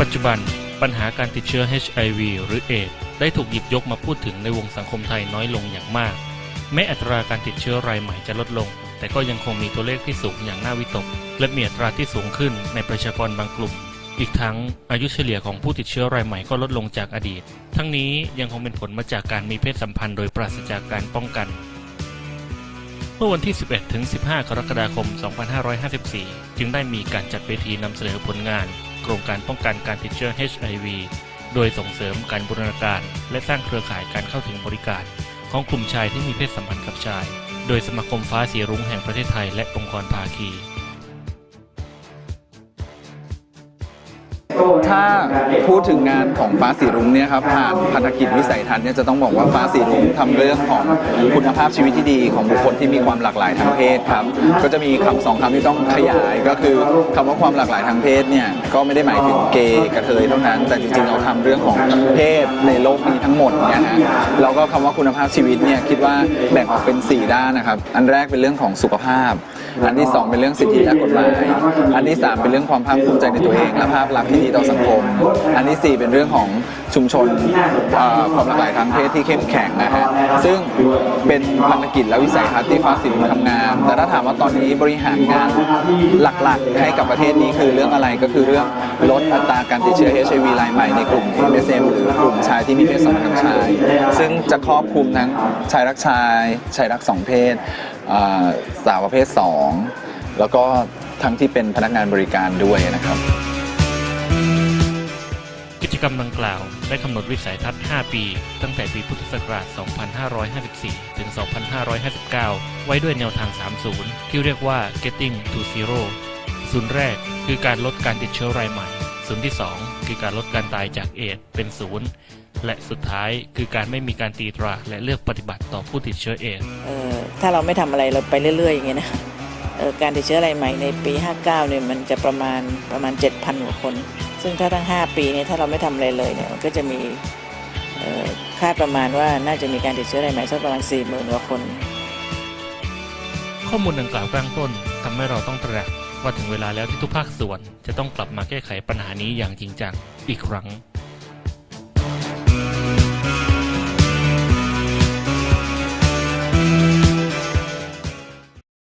ปัจจุบันปัญหาการติดเชื้อ HIV หรือเอดได้ถูกหยิบยกมาพูดถึงในวงสังคมไทยน้อยลงอย่างมาก แม้อัตราการติดเชื้อรายใหม่จะลดลง แต่ก็ยังคงมีตัวเลขที่สูงอย่างน่าวิตก และมีอัตราที่สูงขึ้นในประชากรบางกลุ่ม อีกทั้งอายุเฉลี่ยของผู้ติดเชื้อรายใหม่ก็ลดลงจากอดีต ทั้งนี้ยังคงเป็นผลมาจากการมีเพศสัมพันธ์โดยปราศจากการป้องกัน เมื่อวันที่ 11 ถึง 15 กรกฎาคม 2554 จึงได้มีการจัดเวทีนำเสนอผลงาน โครงการป้องกันการติดเชื้อ HIV โดยส่งเสริมการบูรณาการ และสร้างเครือข่ายการเข้าถึงบริการ ของกลุ่มชายที่มีเพศสัมพันธ์กับชาย โดยสมาคมฟ้าสีรุ้งแห่งประเทศไทยและองค์กรภาคี ถ้าพูดถึงงานของฟ้าสีรุ้งเนี่ยครับผ่านพันธกิจวิสัยทัศน์เนี่ยจะต้องบอกว่าฟ้าสีรุ้งทำเรื่องของคุณภาพชีวิตที่ดีของบุคคลที่มีความหลากหลายทางเพศครับก็จะมีคำสองคำที่ต้องขยายก็คือคำว่าความหลากหลายทางเพศเนี่ยก็ไม่ได้หมายถึงเกย์กระเทยเท่านั้น แต่จริงๆเราทำเรื่องของเพศในโลกนี้ทั้งหมดเนี่ยฮะแล้วก็คำว่าคุณภาพชีวิตเนี่ยคิดว่าแบ่งออกเป็น 4 ด้านนะครับอันแรกเป็นเรื่องของสุขภาพ อันที่ 2 เป็นเรื่องสิทธิและกฎหมาย อันที่ 3 เป็นเรื่องความภาคภูมิใจในตัวเองและภาพลักษณ์ที่ดีต่อสังคม อันที่ 4 เป็นเรื่องของชุมชนความหลากหลายทางเพศที่เข้มแข็งนะฮะซึ่งเป็นพันธกิจและวิสัยทัศน์ที่ฟ้าสินทำงาน แต่ถ้าถามว่าตอนนี้บริหารงานหลักๆ ให้กับประเทศนี้คือเรื่องอะไรก็คือเรื่องลดอัตราการติดเชื้อ HIV รายใหม่ในกลุ่ม MSM หรือายที่มีเพศสัมพันธ์กับชาย ซึ่งจะครอบคลุมทั้งชายรักชาย ชายรักสองเพศอ่าสาวประเภท2แล้วก็ทั้งที่เป็นพนักงานบริการด้วยนะครับ กิจกรรมดังกล่าวได้กำหนดวิสัยทัศน์ 5 ปี ตั้งแต่ปีพุทธศักราช 2554 ถึง 2559 ไว้ด้วยแนวทาง3ศูนย์ที่เรียกว่า getting to zero ศูนย์แรกคือการลดการติดเชื้อรายใหม่ ศูนย์ที่ 2 คือการลดการตายจากเอดส์เป็นศูนย์ และสุดท้ายคือการไม่มีการตีตราและเลือกปฏิบัติต่อผู้ติดเชื้อเอดส์เอ่อถ้าเราไม่ทำอะไรเราไปเรื่อยๆอย่างเงี้ยนะเอ่อการติดเชื้อรายใหม่ในปี 59 เนี่ยมันจะประมาณประมาณ 7,000กว่าคน ซึ่งถ้าทั้ง 5 ปีเนี่ยถ้าเราไม่ทำอะไรเลยเนี่ยมันก็จะมีเอ่อคาดประมาณว่าน่าจะมีการติดเชื้อรายใหม่สักประมาณ 40,000กว่าคน ข้อมูลดังกล่าวข้างต้นทำให้เราต้องตระหนักว่าถึงเวลาแล้วที่ทุกภาคส่วนจะต้องกลับมาแก้ไขปัญหานี้อย่างจริงจังอีกครั้ง